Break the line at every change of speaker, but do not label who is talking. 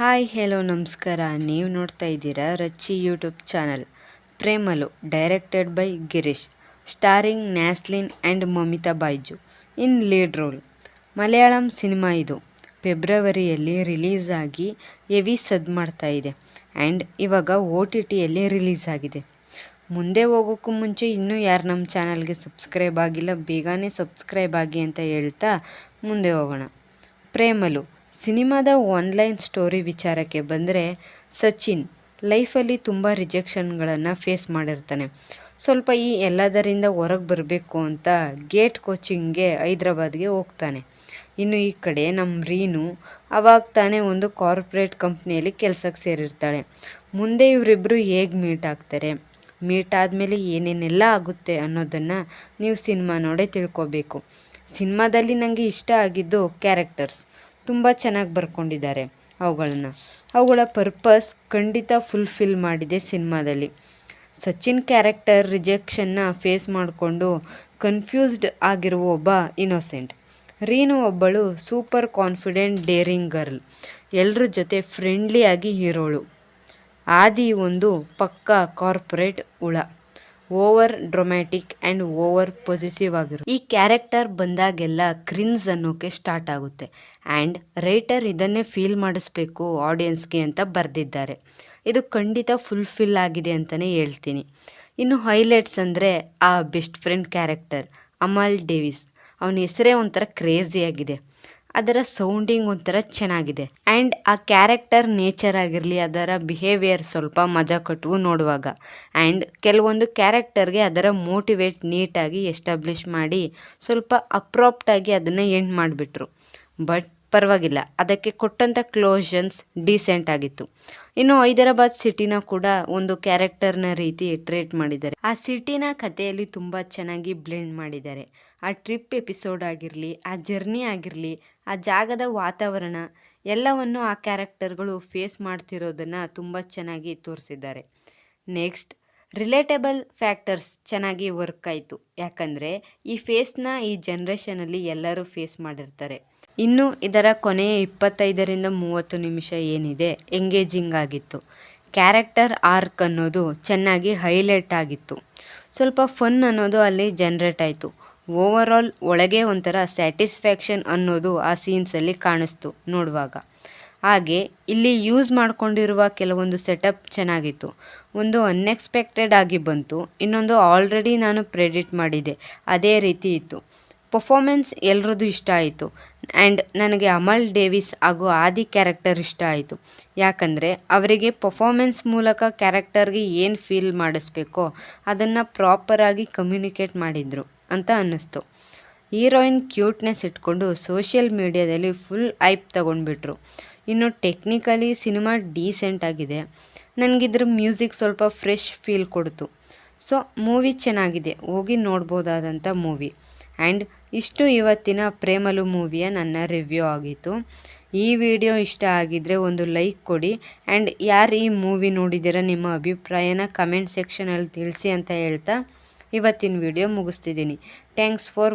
Hi, hello, ನಮಸ್ಕಾರ. ನೀವು ನೋಡ್ತಾ ಇದ್ದೀರಾ Rachchi YouTube channel. Premalu, directed by Girish, starring Naslen and Mamitha Baiju in lead role. Malayalam cinema ಇದು. ಫೆಬ್ರವರಿಯಲ್ಲಿ release ಆಗಿ ಹೆವಿ ಸದ್ ಮಾಡ್ತಾ ಇದೆ. ಆ್ಯಂಡ್ ಇವಾಗ ಒ ಟಿ ಟಿಯಲ್ಲಿ ರಿಲೀಸ್ ಆಗಿದೆ. ಮುಂದೆ ಹೋಗೋಕ್ಕೂ ಮುಂಚೆ ಇನ್ನೂ ಯಾರು ನಮ್ಮ ಚಾನಲ್ಗೆ ಸಬ್ಸ್ಕ್ರೈಬ್ ಆಗಿಲ್ಲ, ಬೇಗನೆ ಸಬ್ಸ್ಕ್ರೈಬ್ ಆಗಿ ಅಂತ ಹೇಳ್ತಾ ಮುಂದೆ ಹೋಗೋಣ. ಪ್ರೇಮಲು ಸಿನಿಮಾದ ಆನ್ಲೈನ್ ಸ್ಟೋರಿ ವಿಚಾರಕ್ಕೆ ಬಂದರೆ ಸಚಿನ್ ಲೈಫಲ್ಲಿ ತುಂಬ ರಿಜೆಕ್ಷನ್ಗಳನ್ನು ಫೇಸ್ ಮಾಡಿರ್ತಾನೆ. ಸ್ವಲ್ಪ ಈ ಎಲ್ಲದರಿಂದ ಹೊರಗೆ ಬರಬೇಕು ಅಂತ ಗೇಟ್ ಕೋಚಿಂಗ್ಗೆ ಹೈದ್ರಾಬಾದ್ಗೆ ಹೋಗ್ತಾನೆ. ಇನ್ನು ಈ ಕಡೆ ನಮ್ಮ ರೀನು ಅವಾಗ ತಾನೇ ಒಂದು ಕಾರ್ಪೊರೇಟ್ ಕಂಪ್ನಿಯಲ್ಲಿ ಕೆಲಸಕ್ಕೆ ಸೇರಿರ್ತಾಳೆ. ಮುಂದೆ ಇವರಿಬ್ಬರು ಹೇಗೆ ಮೀಟ್ ಆಗ್ತಾರೆ? ಮೀಟ್ ಆದಮೇಲೆ ಏನೇನೆಲ್ಲ ಆಗುತ್ತೆ ಅನ್ನೋದನ್ನು ನೀವು ಸಿನಿಮಾ ನೋಡೇ ತಿಳ್ಕೋಬೇಕು. ಸಿನಿಮಾದಲ್ಲಿ ನನಗೆ ಇಷ್ಟ ಆಗಿದ್ದು ಕ್ಯಾರೆಕ್ಟರ್ಸ್ ತುಂಬ ಚೆನ್ನಾಗಿ ಬರ್ಕೊಂಡಿದ್ದಾರೆ ಅವುಗಳನ್ನು. ಅವುಗಳ ಪರ್ಪಸ್ ಖಂಡಿತ ಫುಲ್ಫಿಲ್ ಮಾಡಿದೆ ಸಿನಿಮಾದಲ್ಲಿ. ಸಚಿನ್ ಕ್ಯಾರೆಕ್ಟರ್ ರಿಜೆಕ್ಷನ್ನ ಫೇಸ್ ಮಾಡಿಕೊಂಡು ಕನ್ಫ್ಯೂಸ್ಡ್ ಆಗಿರುವ ಒಬ್ಬ ಇನ್ನೋಸೆಂಟ್ ರೀನು ಒಬ್ಬಳು ಸೂಪರ್ ಕಾನ್ಫಿಡೆಂಟ್ ಡೇರಿಂಗ್ ಗರ್ಲ್ ಎಲ್ಲರ ಜೊತೆ ಫ್ರೆಂಡ್ಲಿಯಾಗಿ ಹೀರೋಳು ಆದಿ ಒಂದು ಪಕ್ಕಾ ಕಾರ್ಪೊರೇಟ್ ಹುಳ. Over dramatic and over positive ಆಗಿರೋ ಈ ಕ್ಯಾರೆಕ್ಟರ್ ಬಂದಾಗೆಲ್ಲ ಕ್ರಿನ್ಸ್ ಅನ್ನೋಕೆ ಸ್ಟಾರ್ಟ್ ಆಗುತ್ತೆ. ಆ್ಯಂಡ್ ರೈಟರ್ ಇದನ್ನೇ ಫೀಲ್ ಮಾಡಿಸ್ಬೇಕು ಆಡಿಯನ್ಸ್ಗೆ ಅಂತ ಬರೆದಿದ್ದಾರೆ. ಇದು ಖಂಡಿತ ಫುಲ್ಫಿಲ್ ಆಗಿದೆ ಅಂತಲೇ ಹೇಳ್ತೀನಿ. ಇನ್ನು ಹೈಲೈಟ್ಸ್ ಅಂದರೆ ಆ best friend character Amal Davis. ಅವನ ಹೆಸರೇ ಒಂಥರ ಕ್ರೇಜಿಯಾಗಿದೆ ಅದರ ಸೌಂಡಿಂಗ್ ಒಂಥರ ಚೆನ್ನಾಗಿದೆ. ಆ್ಯಂಡ್ ಆ ಕ್ಯಾರೆಕ್ಟರ್ ನೇಚರ್ ಆಗಿರಲಿ, ಅದರ ಬಿಹೇವಿಯರ್ ಸ್ವಲ್ಪ ಮಜಾ ಕಟ್ಟುವು ನೋಡುವಾಗ. ಆ್ಯಂಡ್ ಕೆಲವೊಂದು ಕ್ಯಾರೆಕ್ಟರ್ಗೆ ಅದರ ಮೋಟಿವೇಟ್ ನೀಟಾಗಿ ಎಸ್ಟಾಬ್ಲಿಷ್ ಮಾಡಿ ಸ್ವಲ್ಪ ಅಪ್ರಾಪ್ಟಾಗಿ ಅದನ್ನು ಎಂಡ್ ಮಾಡಿಬಿಟ್ರು. ಬಟ್ ಪರವಾಗಿಲ್ಲ. ಅದಕ್ಕೆ ಕೊಟ್ಟಂಥ ಕ್ಲೋಷನ್ಸ್ ಡೀಸೆಂಟ್ ಆಗಿತ್ತು. ಇನ್ನು ಹೈದರಾಬಾದ್ ಸಿಟಿನ ಕೂಡ ಒಂದು ಕ್ಯಾರೆಕ್ಟರ್ನ ರೀತಿ ಟ್ರೇಟ್ ಮಾಡಿದ್ದಾರೆ. ಆ ಸಿಟಿನ ಕಥೆಯಲ್ಲಿ ತುಂಬ ಚೆನ್ನಾಗಿ ಬ್ಲೆಂಡ್ ಮಾಡಿದ್ದಾರೆ. ಆ ಟ್ರಿಪ್ ಎಪಿಸೋಡ್ ಆಗಿರಲಿ, ಆ ಜರ್ನಿ ಆಗಿರಲಿ, ಆ ಜಾಗದ ವಾತಾವರಣ, ಎಲ್ಲವನ್ನು ಆ ಕ್ಯಾರೆಕ್ಟರ್ಗಳು ಫೇಸ್ ಮಾಡ್ತಿರೋದನ್ನು ತುಂಬ ಚೆನ್ನಾಗಿ ತೋರಿಸಿದ್ದಾರೆ. ನೆಕ್ಸ್ಟ್, ರಿಲೇಟೆಬಲ್ ಫ್ಯಾಕ್ಟರ್ಸ್ ಚೆನ್ನಾಗಿ ವರ್ಕ್ ಆಯಿತು. ಯಾಕಂದರೆ ಈ ಫೇಸ್ನ ಈ ಜನ್ರೇಷನಲ್ಲಿ ಎಲ್ಲರೂ ಫೇಸ್ ಮಾಡಿರ್ತಾರೆ. ಇನ್ನು ಇದರ ಕೊನೆಯ ಇಪ್ಪತ್ತೈದರಿಂದ ಮೂವತ್ತು ನಿಮಿಷ ಏನಿದೆ, ಎಂಗೇಜಿಂಗ್ ಆಗಿತ್ತು. ಕ್ಯಾರೆಕ್ಟರ್ ಆರ್ಕ್ ಅನ್ನೋದು ಚೆನ್ನಾಗಿ ಹೈಲೈಟ್ ಆಗಿತ್ತು. ಸ್ವಲ್ಪ ಫನ್ ಅನ್ನೋದು ಅಲ್ಲಿ ಜನ್ರೇಟ್ ಆಯಿತು. ಓವರ್ ಒಳಗೆ ಒಂಥರ ಸ್ಯಾಟಿಸ್ಫ್ಯಾಕ್ಷನ್ ಅನ್ನೋದು ಆ ಸೀನ್ಸಲ್ಲಿ ಕಾಣಿಸ್ತು ನೋಡುವಾಗ. ಹಾಗೆ ಇಲ್ಲಿ ಯೂಸ್ ಮಾಡಿಕೊಂಡಿರುವ ಕೆಲವೊಂದು ಸೆಟಪ್ ಚೆನ್ನಾಗಿತ್ತು. ಒಂದು ಅನ್ಎಕ್ಸ್ಪೆಕ್ಟೆಡ್ ಆಗಿ ಬಂತು. ಇನ್ನೊಂದು ಆಲ್ರೆಡಿ ನಾನು ಪ್ರೆಡಿಟ್ ಮಾಡಿದೆ. ಅದೇ ರೀತಿ ಇತ್ತು. ಪರ್ಫಾಮೆನ್ಸ್ ಎಲ್ರದ್ದು ಇಷ್ಟ ಆಯಿತು. ಆ್ಯಂಡ್ ನನಗೆ ಅಮಲ್ ಡೇವಿಸ್ ಹಾಗೂ ಆದಿ ಕ್ಯಾರೆಕ್ಟರ್ ಇಷ್ಟ ಆಯಿತು. ಯಾಕಂದರೆ ಅವರಿಗೆ ಪರ್ಫಾಮೆನ್ಸ್ ಮೂಲಕ ಕ್ಯಾರೆಕ್ಟರ್ಗೆ ಏನು ಫೀಲ್ ಮಾಡಿಸ್ಬೇಕೋ ಅದನ್ನು ಪ್ರಾಪರಾಗಿ ಕಮ್ಯುನಿಕೇಟ್ ಮಾಡಿದರು. ಅಂತ ಅನ್ನಿಸ್ತು. ಹೀರೋಯಿನ್ ಕ್ಯೂಟ್ನೆಸ್ ಇಟ್ಕೊಂಡು ಸೋಷಿಯಲ್ ಮೀಡ್ಯಾದಲ್ಲಿ ಫುಲ್ ಐಪ್ ತಗೊಂಡ್ಬಿಟ್ರು. ಇನ್ನು ಟೆಕ್ನಿಕಲಿ ಸಿನಿಮಾ ಡೀಸೆಂಟ್ ಆಗಿದೆ. ನನಗಿದ್ರ ಮ್ಯೂಸಿಕ್ ಸ್ವಲ್ಪ ಫ್ರೆಶ್ ಫೀಲ್ ಕೊಡ್ತು. ಸೊ, ಮೂವಿ ಚೆನ್ನಾಗಿದೆ. ಹೋಗಿ ನೋಡ್ಬೋದಾದಂಥ ಮೂವಿ. ಆ್ಯಂಡ್ ಇಷ್ಟು ಇವತ್ತಿನ ಪ್ರೇಮಲು ಮೂವಿಯ ನನ್ನ ರಿವ್ಯೂ ಆಗಿತ್ತು. ಈ ವಿಡಿಯೋ ಇಷ್ಟ ಆಗಿದ್ದರೆ ಒಂದು ಲೈಕ್ ಕೊಡಿ. ಆ್ಯಂಡ್ ಯಾರು ಈ ಮೂವಿ ನೋಡಿದ್ದೀರಾ ನಿಮ್ಮ ಅಭಿಪ್ರಾಯನ ಕಮೆಂಟ್ ಸೆಕ್ಷನಲ್ಲಿ ತಿಳಿಸಿ ಅಂತ ಹೇಳ್ತಾ ಇವತ್ತಿನ ವಿಡಿಯೋ ಮುಗಿಸ್ತಿದ್ದೀನಿ. Thanks for